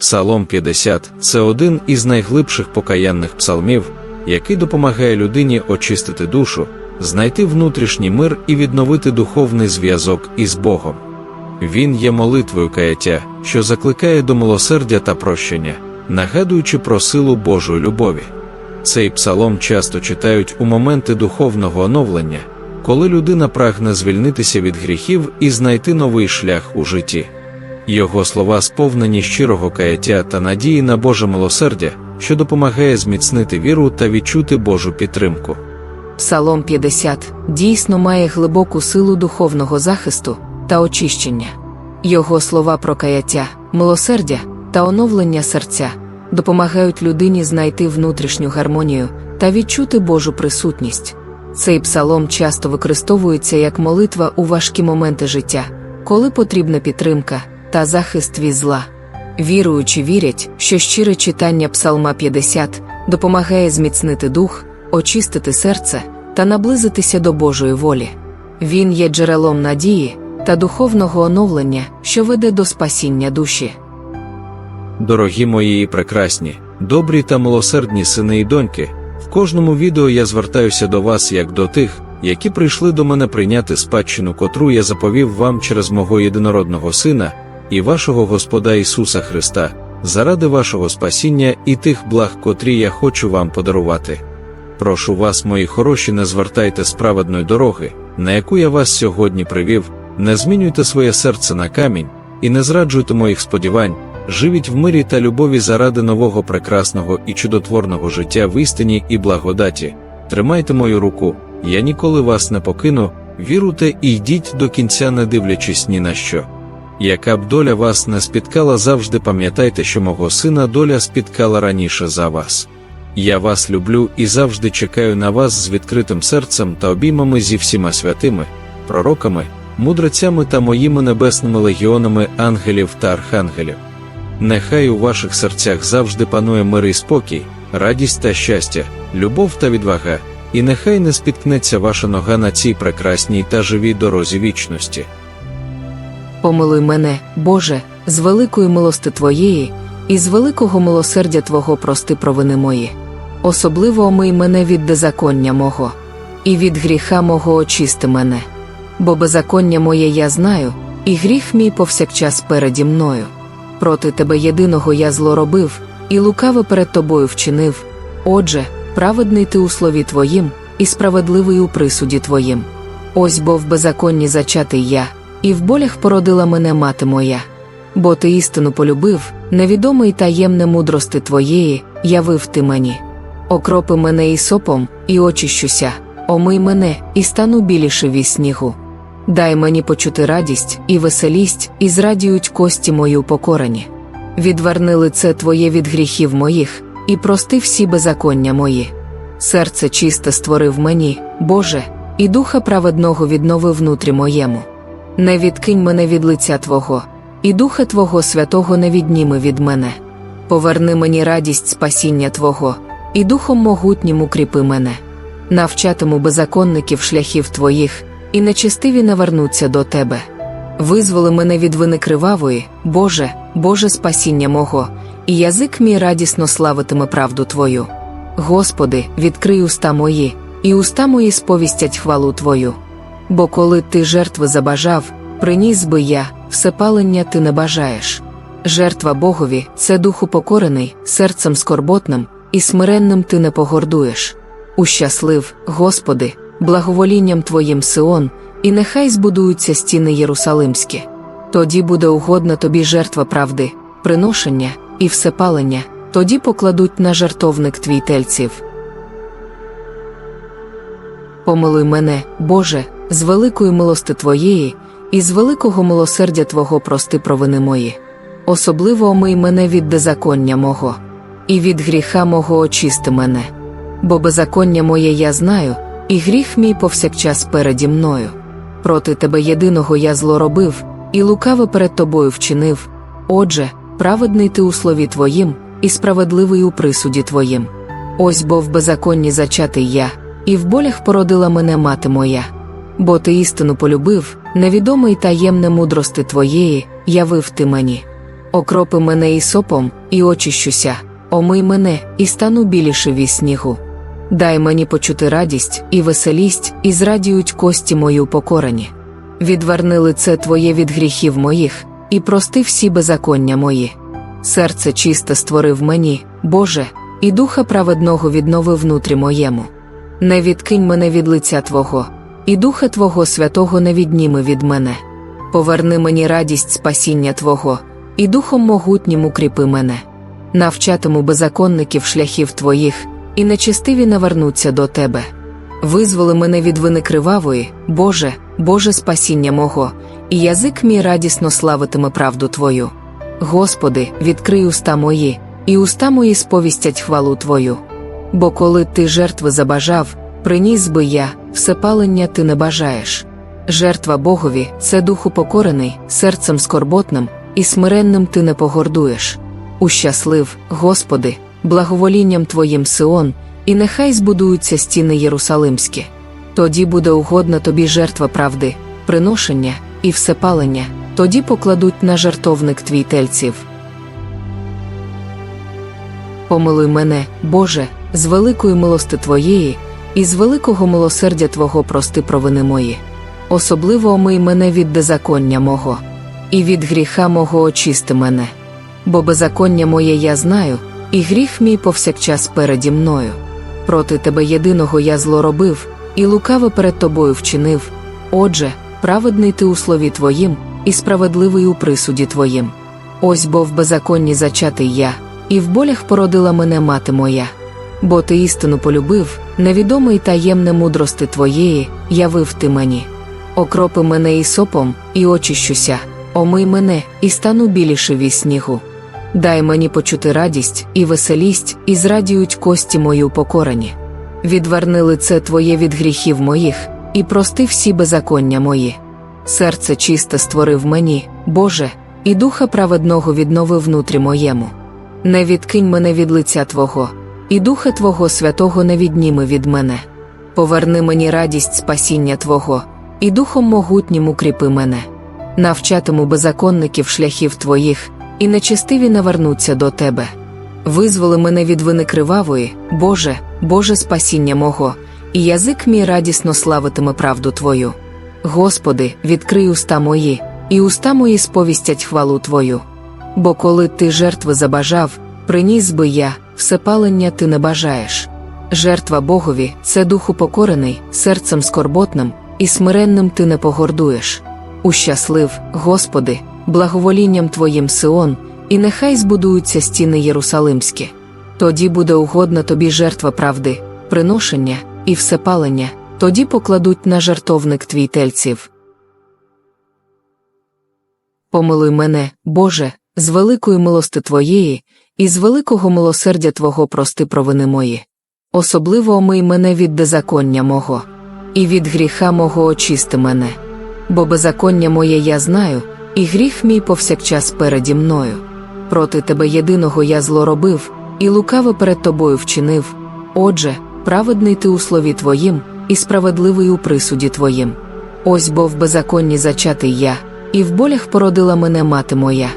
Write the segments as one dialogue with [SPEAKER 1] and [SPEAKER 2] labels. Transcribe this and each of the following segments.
[SPEAKER 1] Псалом 50 це один із найглибших покаянних псалмів, який допомагає людині очистити душу, знайти внутрішній мир і відновити духовний зв'язок із Богом. Він є молитвою каяття, що закликає до милосердя та прощення, нагадуючи про силу Божої любові. Цей псалом часто читають у моменти духовного оновлення, коли людина прагне звільнитися від гріхів і знайти новий шлях у житті. Його слова сповнені щирого каяття та надії на Боже милосердя, що допомагає зміцнити віру та відчути Божу підтримку.
[SPEAKER 2] Псалом 50 дійсно має глибоку силу духовного захисту та очищення. Його слова про каяття, милосердя та оновлення серця допомагають людині знайти внутрішню гармонію та відчути Божу присутність. Цей псалом часто використовується як молитва у важкі моменти життя, коли потрібна підтримка та захист від зла. Віруючі вірять, що щире читання Псалма 50 допомагає зміцнити дух, очистити серце та наблизитися до Божої волі. Він є джерелом надії та духовного оновлення, що веде до спасіння душі.
[SPEAKER 1] Дорогі мої і прекрасні, добрі та милосердні сини і доньки, в кожному відео я звертаюся до вас як до тих, які прийшли до мене прийняти спадщину, котру я заповів вам через мого єдинородного Сина і вашого Господа Ісуса Христа, заради вашого спасіння і тих благ, котрі я хочу вам подарувати. Прошу вас, мої хороші, не звертайте справедної дороги, на яку я вас сьогодні привів, не змінюйте своє серце на камінь і не зраджуйте моїх сподівань. Живіть в мирі та любові заради нового прекрасного і чудотворного життя в істині і благодаті. Тримайте мою руку, я ніколи вас не покину, віруйте і йдіть до кінця, не дивлячись ні на що. Яка б доля вас не спіткала, завжди пам'ятайте, що мого сина доля спіткала раніше за вас. Я вас люблю і завжди чекаю на вас з відкритим серцем та обіймами зі всіма святими, пророками, мудрецями та моїми небесними легіонами ангелів та архангелів. Нехай у ваших серцях завжди панує мир і спокій, радість та щастя, любов та відвага, і нехай не спіткнеться ваша нога на цій прекрасній та живій дорозі вічності.
[SPEAKER 2] Помилуй мене, Боже, з великої милости Твоєї, і з великого милосердя Твого прости провини мої. Особливо омий мене від беззаконня мого, і від гріха мого очисти мене. Бо беззаконня моє я знаю, і гріх мій повсякчас переді мною. Проти тебе єдиного я зло робив, і лукаве перед тобою вчинив. Отже, праведний ти у слові Твоїм, і справедливий у присуді Твоїм. Ось бо в беззаконні зачатий я, і в болях породила мене мати моя. Бо ти істину полюбив, невідоме й таємне мудрости твоєї, явив ти мені. Окропи мене і сопом, і очищуся, омий мене, і стану біліше від снігу. Дай мені почути радість і веселість, і зрадіють кості мої упокорені. Відверни лице твоє від гріхів моїх, і прости всі беззаконня мої. Серце чисте створив мені, Боже, і духа праведного віднови внутрі моєму. Не відкинь мене від лиця Твого, і Духа Твого Святого не відніми від мене. Поверни мені радість спасіння Твого, і Духом могутнім укріпи мене. Навчатиму беззаконників шляхів Твоїх, і нечистиві не вернуться до Тебе. Визволи мене від вини кривавої, Боже, Боже спасіння мого, і язик мій радісно славитиме правду Твою. Господи, відкрий уста мої, і уста мої сповістять хвалу Твою. Бо коли ти жертви забажав, приніс би я, всепалення ти не бажаєш. Жертва Богові це дух упокорений, серцем скорботним, і смиренним ти не погордуєш. Ущаслив, Господи, благоволінням Твоїм Сион, і нехай збудуються стіни Єрусалимські. Тоді буде угодна тобі жертва правди, приношення і всепалення, тоді покладуть на жертовник твій тельців. Помилуй мене, Боже, з великої милости Твоєї, і з великого милосердя Твого прости провини мої. Особливо омий мене від беззаконня мого, і від гріха мого очисти мене. Бо беззаконня моє я знаю, і гріх мій повсякчас переді мною. Проти тебе єдиного я зло робив, і лукаве перед тобою вчинив. Отже, праведний ти у слові Твоїм, і справедливий у присуді Твоїм. Ось бо в беззаконні зачатий я, і в болях породила мене мати моя. Бо ти істину полюбив, невідоме й таємне мудрости твоєї, явив ти мені. Окропи мене ісопом, і очищуся, омий мене, і стану біліше від снігу. Дай мені почути радість і веселість, і зрадіють кості мої упокорені. Відверни лице Твоє від гріхів моїх, і прости всі беззаконня мої. Серце чисте створив мені, Боже, і духа праведного віднови внутрі моєму. Не відкинь мене від лиця Твого, і духа Твого святого не відніми від мене. Поверни мені радість спасіння Твого, і духом могутнім укріпи мене. Навчатиму беззаконників шляхів Твоїх, і нечестиві навернуться до Тебе. Визволи мене від вини кривавої, Боже, Боже спасіння мого, і язик мій радісно славитиме правду Твою. Господи, відкрий уста мої, і уста мої сповістять хвалу Твою. Бо коли ти жертви забажав, приніс би я, всепалення ти не бажаєш. Жертва Богові це дух упокорений, серцем скорботним, і смиренним ти не погордуєш. Ущаслив, Господи, благоволінням Твоїм Сион, і нехай збудуються стіни Єрусалимські. Тоді буде угодна тобі жертва правди, приношення і всепалення, тоді покладуть на жертовник твій тельців. Помилуй мене, Боже, з великої милости Твоєї, і з великого милосердя Твого прости провини мої. Особливо омий мене від беззаконня мого, і від гріха мого очисти мене. Бо беззаконня моє я знаю, і гріх мій повсякчас переді мною. Проти тебе єдиного я зло робив, і лукаве перед тобою вчинив. Отже, праведний ти у слові твоїм, і справедливий у присуді твоїм. Ось бо в беззаконні зачатий я, і в болях породила мене мати моя. Бо ти істину полюбив, невідомий таємне мудрости твоєї, явив ти мені. Окропи мене і сопом, і очищуся, омий мене, і стану біліше від снігу. Дай мені почути радість і веселість, і зрадіють кості мої упокорені. Відверни лице Твоє від гріхів моїх, і прости всі беззаконня мої. Серце чисте створив мені, Боже, і духа праведного віднови внутрі моєму. Не відкинь мене від лиця Твого, і духа Твого святого не відніми від мене. Поверни мені радість спасіння Твого, і духом могутнім укріпи мене. Навчатиму беззаконників шляхів Твоїх, і нечестиві навернуться до Тебе. Визволи мене від вини кривавої, Боже, Боже спасіння мого, і язик мій радісно славитиме правду Твою. Господи, відкрий уста мої, і уста мої сповістять хвалу Твою. Бо коли ти жертви забажав, приніс би я, всепалення ти не бажаєш. Жертва Богові це дух упокорений, серцем скорботним, і смиренним ти не погордуєш. Ущаслив, Господи, благоволінням Твоїм Сион, і нехай збудуються стіни Єрусалимські. Тоді буде угодна тобі жертва правди, приношення і всепалення, тоді покладуть на жертовник твій тельців. Помилуй мене, Боже, з великої милости Твоєї, і з великого милосердя Твого прости провини мої. Особливо омий мене від беззаконня мого, і від гріха мого очисти мене. Бо беззаконня моє я знаю, і гріх мій повсякчас переді мною. Проти тебе єдиного я зло робив, і лукаве перед тобою вчинив. Отже, праведний ти у слові твоїм, і справедливий у присуді твоїм. Ось бо в беззаконні зачатий я, і в болях породила мене мати моя.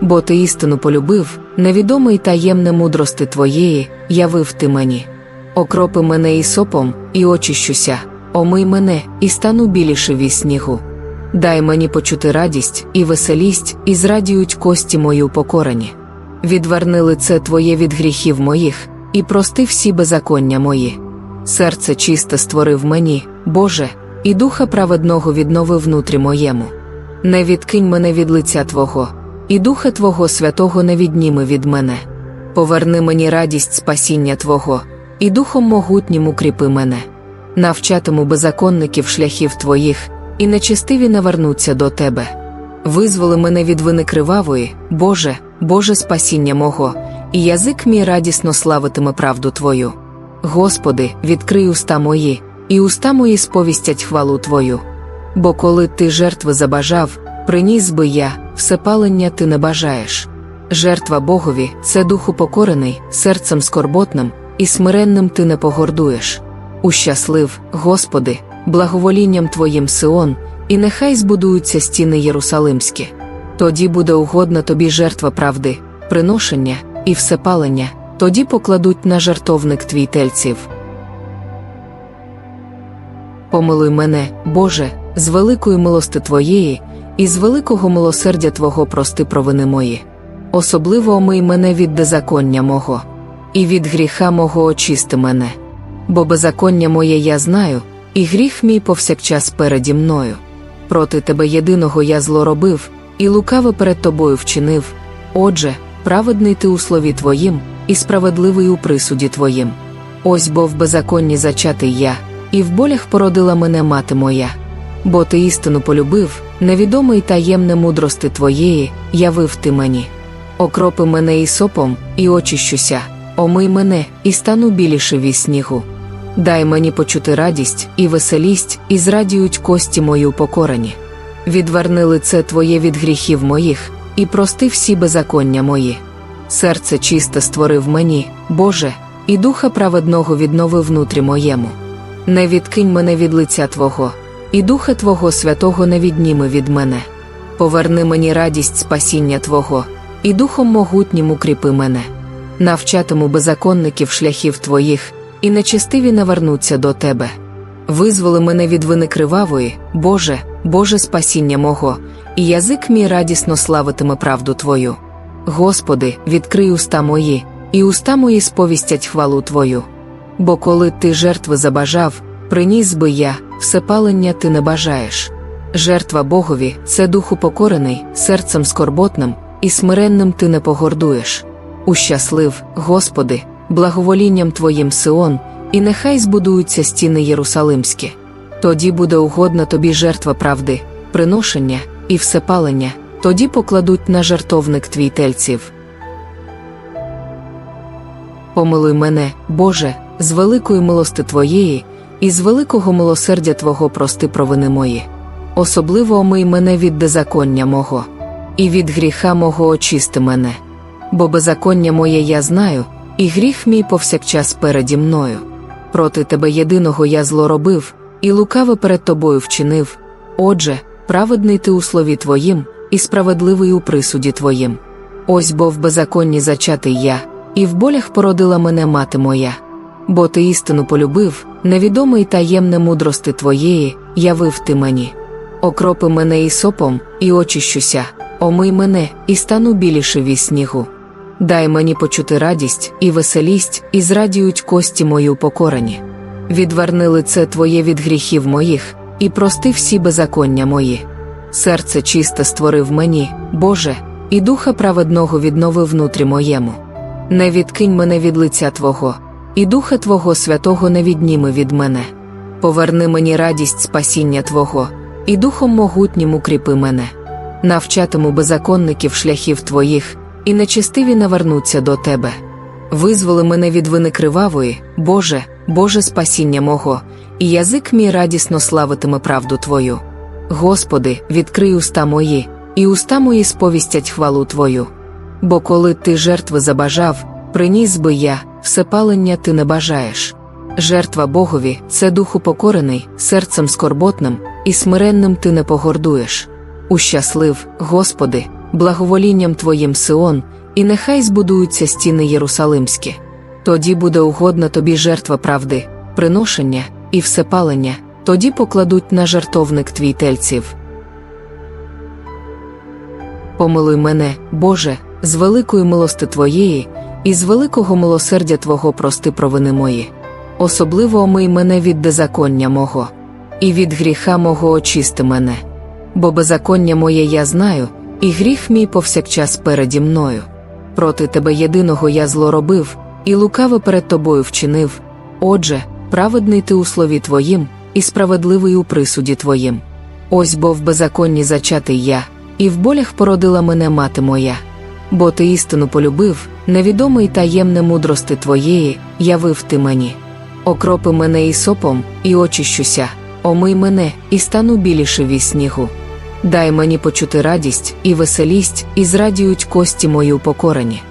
[SPEAKER 2] Бо ти істину полюбив, невідомий таємне мудрости твоєї, явив ти мені. Окропи мене і сопом, і очищуся, омий мене, і стану біліше від снігу. Дай мені почути радість і веселість, і зрадіють кості мої упокорені. Відверни лице Твоє від гріхів моїх, і прости всі беззаконня мої. Серце чисте створив мені, Боже, і духа праведного віднови внутрі моєму. Не відкинь мене від лиця Твого, і духа Твого святого не відніми від мене. Поверни мені радість спасіння Твого, і духом могутнім укріпи мене. Навчатиму беззаконників шляхів Твоїх, і нечестиві навернуться до Тебе. Визволи мене від вини кривавої, Боже, Боже спасіння мого, і язик мій радісно славитиме правду Твою. Господи, відкрий уста мої, і уста мої сповістять хвалу Твою. Бо коли ти жертви забажав, приніс би я, всепалення ти не бажаєш. Жертва Богові це дух упокорений, серцем скорботним, і смиренним ти не погордуєш. Ущаслив, Господи, благоволінням Твоїм Сион, і нехай збудуються стіни Єрусалимські. Тоді буде угодна тобі жертва правди, приношення і всепалення, тоді покладуть на жертовник твій тельців. Помилуй мене, Боже, з великої милости Твоєї, і з великого милосердя Твого прости провини мої. Особливо омий мене від беззаконня мого, і від гріха мого очисти мене. Бо беззаконня моє я знаю, і гріх мій повсякчас переді мною. Проти тебе єдиного я зло робив, і лукаве перед тобою вчинив. Отже, праведний ти у слові Твоїм, і справедливий у присуді Твоїм. Ось бо в беззаконні зачатий я, і в болях породила мене мати моя. Бо ти істину полюбив, невідомий таємне мудрости Твоєї, явив ти мені. Окропи мене і сопом, і очищуся, омий мене, і стану біліше від снігу. Дай мені почути радість і веселість, і зрадіють кості мої упокорені. Відверни лице Твоє від гріхів моїх, і прости всі беззаконня мої. Серце чисте створив мені, Боже, і духа праведного віднови внутрі моєму. Не відкинь мене від лиця Твого, і духа Твого святого не відніми від мене. Поверни мені радість спасіння Твого, і духом могутнім укріпи мене. Навчатиму беззаконників шляхів Твоїх, і нечестиві навернуться до Тебе. Визволи мене від вини кривавої, Боже, Боже спасіння мого, і язик мій радісно славитиме правду Твою. Господи, відкрий уста мої, і уста мої сповістять хвалу Твою. Бо коли ти жертви забажав, приніс би я, всепалення ти не бажаєш. Жертва Богові це дух упокорений, серцем скорботним, і смиренним ти не погордуєш. Ущаслив, Господи, благоволінням Твоїм Сион, і нехай збудуються стіни Єрусалимські. Тоді буде угодна тобі жертва правди, приношення і всепалення, тоді покладуть на жертовник твій тельців. Помилуй мене, Боже, з великої милости Твоєї, і з великого милосердя Твого прости провини мої. Особливо омий мене від беззаконня мого, і від гріха мого очисти мене. Бо беззаконня моє я знаю, і гріх мій повсякчас переді мною. Проти тебе єдиного я зло робив, і лукаве перед тобою вчинив. Отже, праведний ти у слові Твоїм, і справедливий у присуді Твоїм. Ось бо в беззаконні зачатий я, і в болях породила мене мати моя. Бо ти істину полюбив, невідомий таємне мудрости Твоєї, явив ти мені. Окропи мене і сопом, і очищуся, омий мене, і стану біліше від снігу. Дай мені почути радість і веселість, і зрадіють кості мої упокорені. Відверни лице Твоє від гріхів моїх, і прости всі беззаконня мої. Серце чисте створив мені, Боже, і духа праведного віднови внутрі моєму. Не відкинь мене від лиця Твого, і духа Твого святого не відніми від мене. Поверни мені радість спасіння Твого, і духом могутнім укріпи мене. Навчатиму беззаконників шляхів Твоїх, і нечестиві навернуться до Тебе. Визволи мене від вини кривавої, Боже, Боже спасіння мого, і язик мій радісно славитиме правду Твою. Господи, відкрий уста мої, і уста мої сповістять хвалу Твою. Бо коли ти жертви забажав, приніс би я, всепалення ти не бажаєш. Жертва Богові це дух упокорений, серцем скорботним, і смиренним ти не погордуєш. Ущаслив, Господи, благоволінням Твоїм Сион, і нехай збудуються стіни Єрусалимські. Тоді буде угодна тобі жертва правди, приношення і всепалення, тоді покладуть на жертовник твій тельців. Помилуй мене, Боже, з великої милости Твоєї, і з великого милосердя Твого прости провини мої. Особливо омий мене від беззаконня мого, і від гріха мого очисти мене. Бо беззаконня моє я знаю, і гріх мій повсякчас переді мною. Проти тебе єдиного я зло робив, і лукаве перед тобою вчинив. Отже, праведний ти у слові Твоїм, і справедливий у присуді Твоїм. Ось бо в беззаконні зачатий я, і в болях породила мене мати моя. Бо ти істину полюбив, невідомий таємне мудрости Твоєї, явив ти мені. Окропи мене і сопом, і очищуся, омий мене, і стану біліше від снігу. Дай мені почути радість і веселість, і зрадіють кості мої упокорені.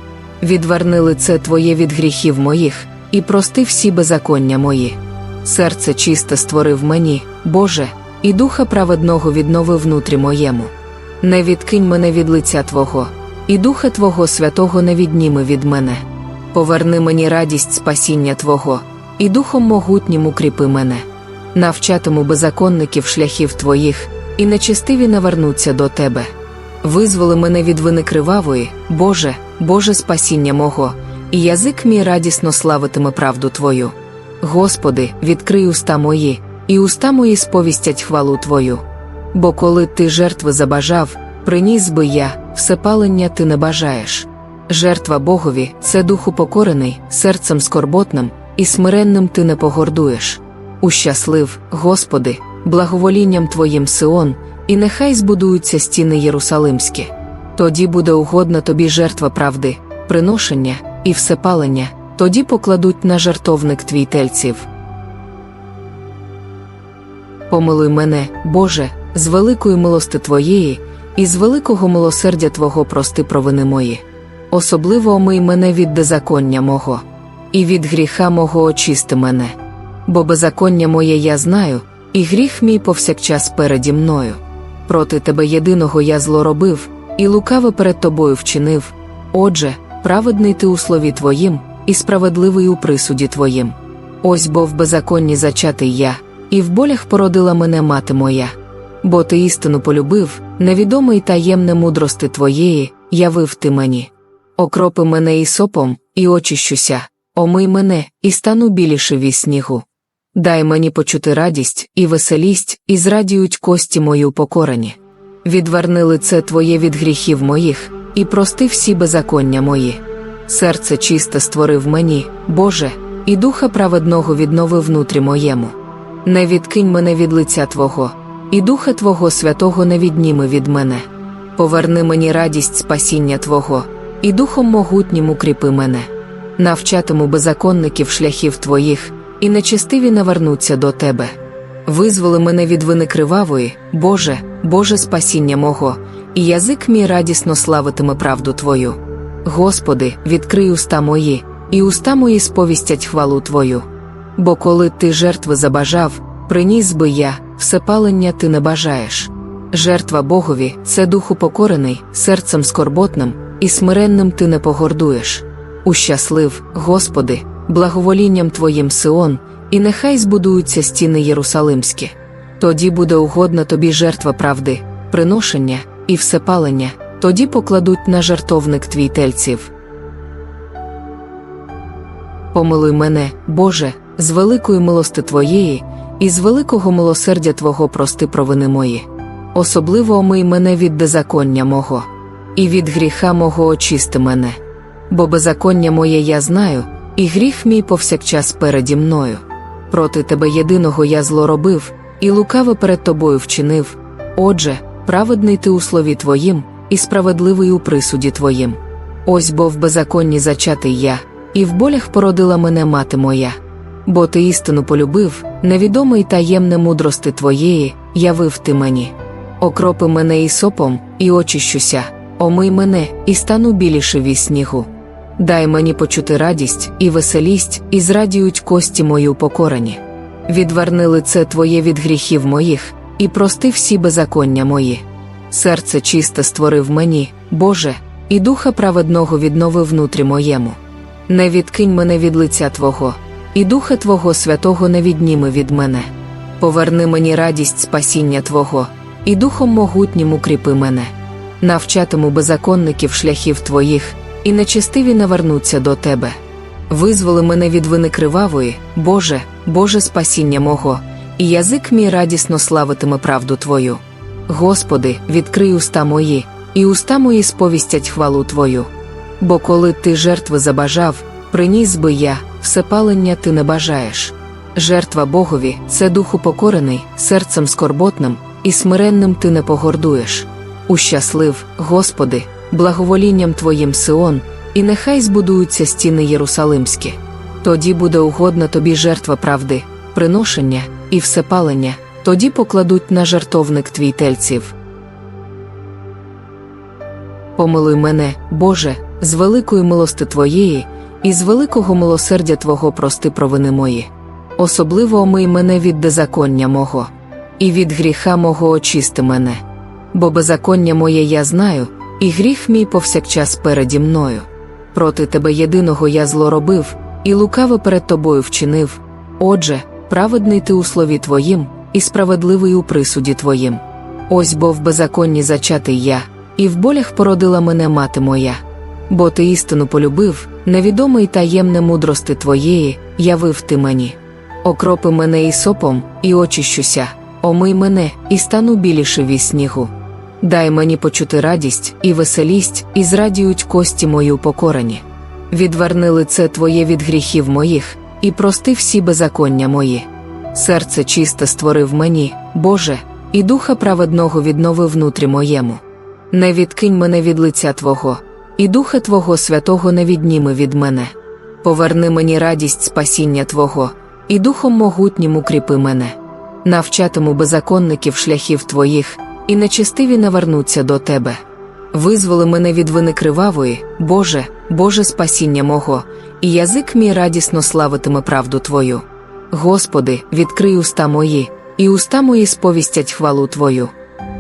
[SPEAKER 2] Відверни лице Твоє від гріхів моїх, і прости всі беззаконня мої. Серце чисте створив мені, Боже, і духа праведного віднови внутрі моєму. Не відкинь мене від лиця Твого, і Духа Твого Святого не відніми від мене. Поверни мені радість спасіння Твого, і Духом могутнім укріпи мене. Навчатиму беззаконників шляхів Твоїх, і нечистиві навернуться до Тебе. Визволи мене від вини кривавої, Боже, Боже спасіння мого, і язик мій радісно славитиме правду Твою. Господи, відкрий уста мої, і уста мої сповістять хвалу Твою. Бо коли ти жертви забажав, приніс би я, всепалення ти не бажаєш. Жертва Богові це духу покорений, серцем скорботним, і смиренним ти не погордуєш. Ущаслив, Господи, благоволінням Твоїм Сион, і нехай збудуються стіни Єрусалимські. Тоді буде угодна тобі жертва правди, приношення і всепалення, тоді покладуть на жертовник твій тельців. Помилуй мене, Боже, з великої милости Твоєї, і з великого милосердя Твого прости провини мої. Особливо омий мене від беззаконня мого, і від гріха мого очисти мене. Бо беззаконня моє я знаю, і гріх мій повсякчас переді мною. Проти тебе єдиного я зло робив, і лукаве перед тобою вчинив. Отже, праведний ти у слові Твоїм, і справедливий у присуді Твоїм. Ось бо в беззаконні зачатий я, і в болях породила мене мати моя. Бо ти істину полюбив, невідомий таємне мудрости Твоєї, явив ти мені. Окропи мене і сопом, і очищуся, омий мене, і стану біліше від снігу. Дай мені почути радість і веселість, і зрадіють кості мої упокорені. Відверни лице Твоє від гріхів моїх, і прости всі беззаконня мої. Серце чисте створив мені, Боже, і духа праведного віднови внутрі моєму. Не відкинь мене від лиця Твого, і Духа Твого Святого не відніми від мене. Поверни мені радість спасіння Твого, і Духом могутнім укріпи мене. Навчатиму беззаконників шляхів Твоїх, і нечистиві навернуться до Тебе. Визволи мене від вини кривавої, Боже, Боже спасіння мого, і язик мій радісно славитиме правду Твою. Господи, відкрий уста мої, і уста мої сповістять хвалу Твою. Бо коли ти жертви забажав, приніс би я, всепалення ти не бажаєш. Жертва Богові це духу покорений, серцем скорботним, і смиренним ти не погордуєш. Ущаслив, Господи, благоволінням Твоїм Сион, і нехай збудуються стіни Єрусалимські. Тоді буде угодна тобі жертва правди, приношення і всепалення, тоді покладуть на жертовник твій тельців. Помилуй мене, Боже, з великої милости Твоєї, і з великого милосердя Твого прости провини мої. Особливо омий мене від беззаконня мого, і від гріха мого очисти мене. Бо беззаконня моє я знаю, і гріх мій повсякчас переді мною. Проти тебе єдиного я зло робив, і лукаве перед тобою вчинив. Отже, праведний ти у слові Твоїм, і справедливий у присуді Твоїм. Ось бо в беззаконні зачатий я, і в болях породила мене мати моя. Бо ти істину полюбив, невідомий таємне мудрости Твоєї, явив ти мені. Окропи мене і сопом, і очищуся, омий мене, і стану біліше від снігу. Дай мені почути радість і веселість, і зрадіють кості мої упокорені. Відверни лице Твоє від гріхів моїх, і прости всі беззаконня мої. Серце чисте створив мені, Боже, і духа праведного віднови внутрі моєму. Не відкинь мене від лиця Твого, і Духа Твого Святого не відніми від мене. Поверни мені радість спасіння Твого, і Духом могутнім укріпи мене. Навчатиму беззаконників шляхів Твоїх, і нечистиві навернуться до Тебе. Визволи мене від вини кривавої, Боже, Боже спасіння мого, і язик мій радісно славитиме правду Твою. Господи, відкрий уста мої, і уста мої сповістять хвалу Твою. Бо коли ти жертви забажав, приніс би я, всепалення ти не бажаєш. Жертва Богові це духу покорений, серцем скорботним, і смиренним ти не погордуєш. Ущаслив, Господи, благоволінням Твоїм Сион, і нехай збудуються стіни Єрусалимські. Тоді буде угодна тобі жертва правди, приношення і всепалення, тоді покладуть на жертовник твій тельців. Помилуй мене, Боже, з великої милости Твоєї, і з великого милосердя Твого прости провини мої. Особливо омий мене від беззаконня мого, і від гріха мого очисти мене. бо беззаконня моє я знаю, і гріх мій повсякчас переді мною. Проти тебе єдиного я зло робив, і лукаво перед тобою вчинив. Отже, праведний ти у слові твоїм, і справедливий у присуді твоїм. Ось бо в беззаконні зачатий я, і в болях породила мене мати моя. Бо ти істину полюбив, невідоме й таємне мудрости твоєї, явив ти мені. Окропи мене і сопом, і очищуся, омий мене, і стану біліше від снігу. Дай мені почути радість і веселість, і зрадіють кості мої упокорені. Відверни лице Твоє від гріхів моїх, і прости всі беззаконня мої. Серце чисте створив мені, Боже, і духа праведного віднови внутрі моєму. Не відкинь мене від лиця Твого, і духа Твого святого не відніми від мене. Поверни мені радість спасіння Твого, і духом могутнім укріпи мене. Навчатиму беззаконників шляхів Твоїх, і нечистиві навернуться до Тебе. Визволи мене від вини кривавої, Боже, Боже спасіння мого, і язик мій радісно славитиме правду Твою. Господи, відкрий уста мої, і уста мої сповістять хвалу Твою.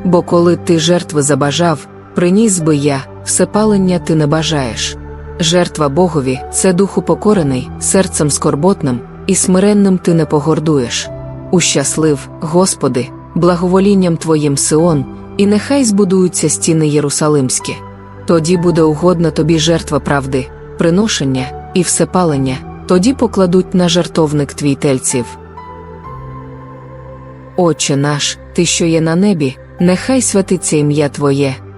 [SPEAKER 2] Бо коли ти жертви забажав, приніс би я, всепалення ти не бажаєш. Жертва Богові це дух упокорений, серцем скорботним, і смиренним ти не погордуєш. Ущаслив, Господи, благоволінням Твоїм Сион, і нехай збудуються стіни Єрусалимські. Тоді буде угодна тобі жертва правди, приношення і всепалення, тоді покладуть на жертовник твій тельців. Отче наш, Ти, що є на небі, нехай святиться ім'я Твоє,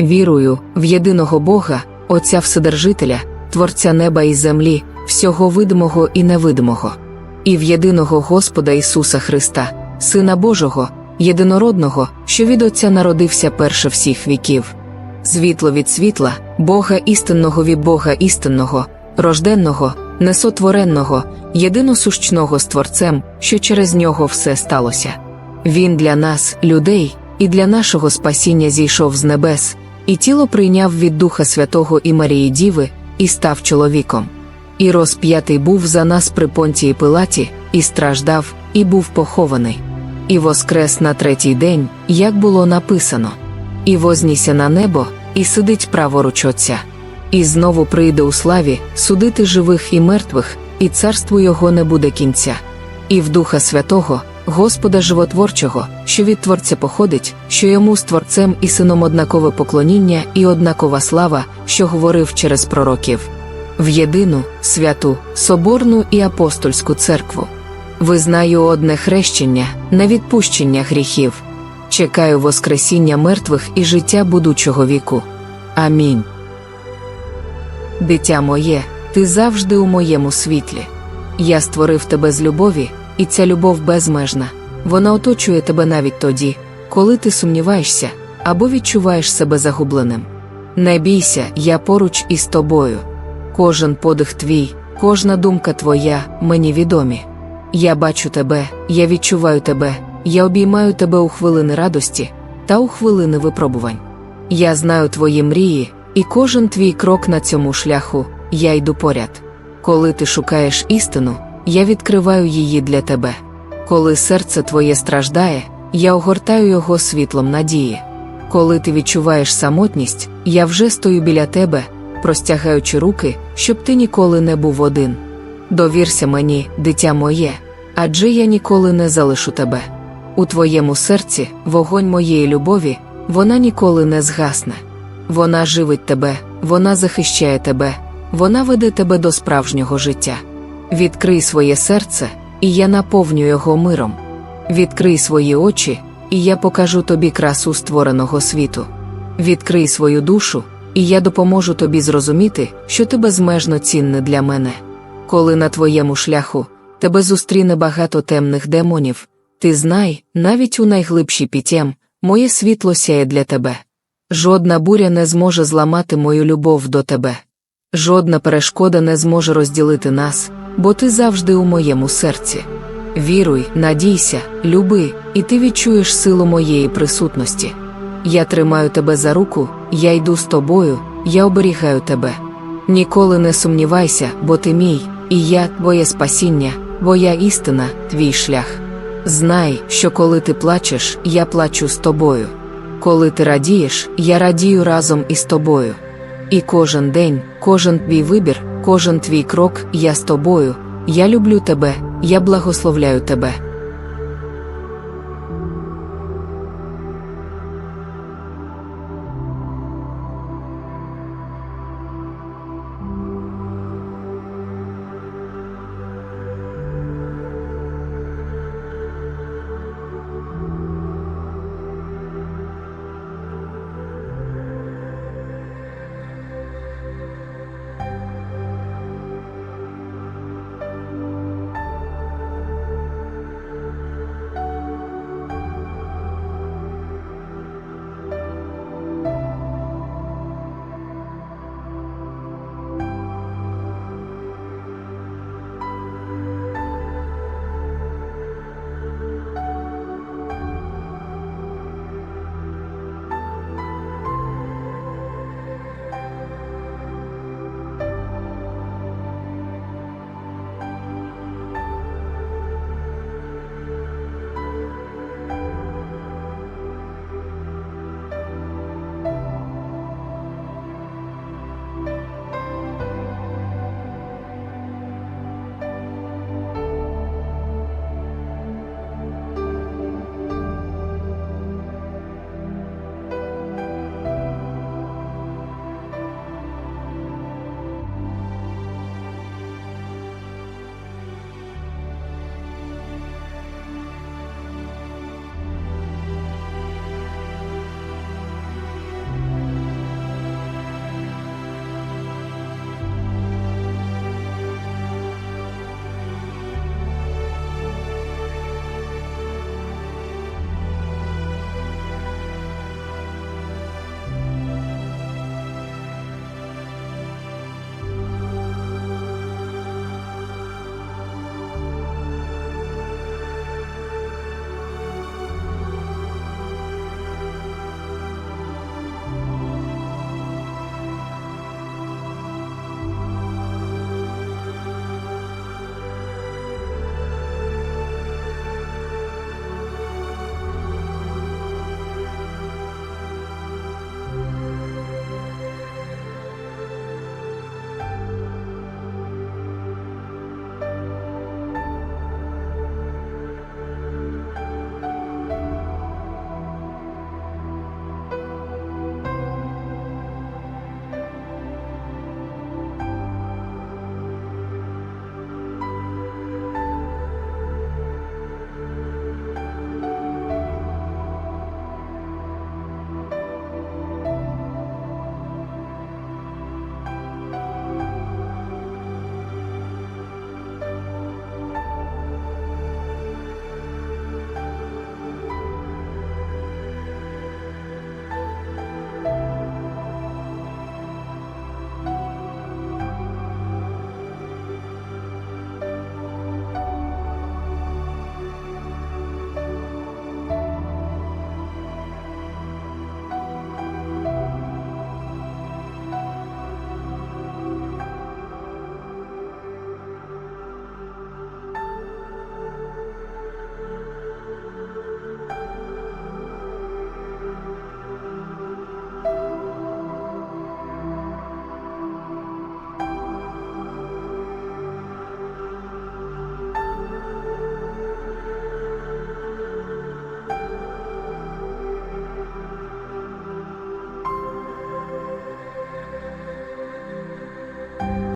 [SPEAKER 2] Вірую в єдиного Бога, Отця Вседержителя, Творця неба і землі, всього видимого і невидимого, і в єдиного Господа Ісуса Христа, Сина Божого, єдинородного, що від Отця народився перше всіх віків. Світло від світла, Бога істинного від Бога істинного, рожденного, несотворенного, єдиносущного з Творцем, що через нього все сталося. Він для нас, людей, і для нашого спасіння зійшов з небес, і тіло прийняв від Духа Святого і Марії Діви, і став чоловіком. І розп'ятий був за нас при понтії Пилаті, і страждав, і був похований. І воскрес на третій день, як було написано, і вознісся на небо, і сидить праворуч Отця. І знову прийде у славі судити живих і мертвих, і царству його не буде кінця. І в Духа Святого, Господа Животворчого, що від Творця походить, що йому з Творцем і сином однакове поклоніння і однакова слава, що говорив через пророків, в єдину, святу, соборну і апостольську церкву. Визнаю одне хрещення, на відпущення гріхів. Чекаю Воскресіння мертвих і життя будучого віку. Амінь. Дитя моє, ти завжди у моєму світлі. Я створив тебе з любові, і ця любов безмежна. Вона оточує тебе навіть тоді, коли ти сумніваєшся або відчуваєш себе загубленим. Не бійся, я поруч із тобою. Кожен подих твій, кожна думка твоя мені відомі. Я бачу тебе, я відчуваю тебе, я обіймаю тебе у хвилини радості та у хвилини випробувань. Я знаю твої мрії, і кожен твій крок на цьому шляху я йду поряд. Коли ти шукаєш істину, я відкриваю її для тебе. Коли серце твоє страждає, я огортаю його світлом надії. Коли ти відчуваєш самотність, я вже стою біля тебе, простягаючи руки, щоб ти ніколи не був один. Довірся мені, дитя моє, адже я ніколи не залишу тебе. У твоєму серці вогонь моєї любові, вона ніколи не згасне. Вона живить тебе, вона захищає тебе, вона веде тебе до справжнього життя. Відкрий своє серце, і я наповню його миром. Відкрий свої очі, і я покажу тобі красу створеного світу. Відкрий свою душу, і я допоможу тобі зрозуміти, що ти безмежно цінне для мене. Коли на твоєму шляху тебе зустріне багато темних демонів, ти знай, навіть у найглибшій пітєм, моє світло сяє для тебе. Жодна буря не зможе зламати мою любов до тебе. Жодна перешкода не зможе розділити нас, бо ти завжди у моєму серці. Віруй, надійся, люби, і ти відчуєш силу моєї присутності. Я тримаю тебе за руку, я йду з тобою, я оберігаю тебе. Ніколи не сумнівайся, бо ти мій, і я твоє спасіння, твоя істина, твій шлях. Знай, що коли ти плачеш, я плачу з тобою. Коли ти радієш, я радію разом із тобою. І кожен день, кожен твій вибір, кожен твій крок, я з тобою, я люблю тебе, я благословляю тебе.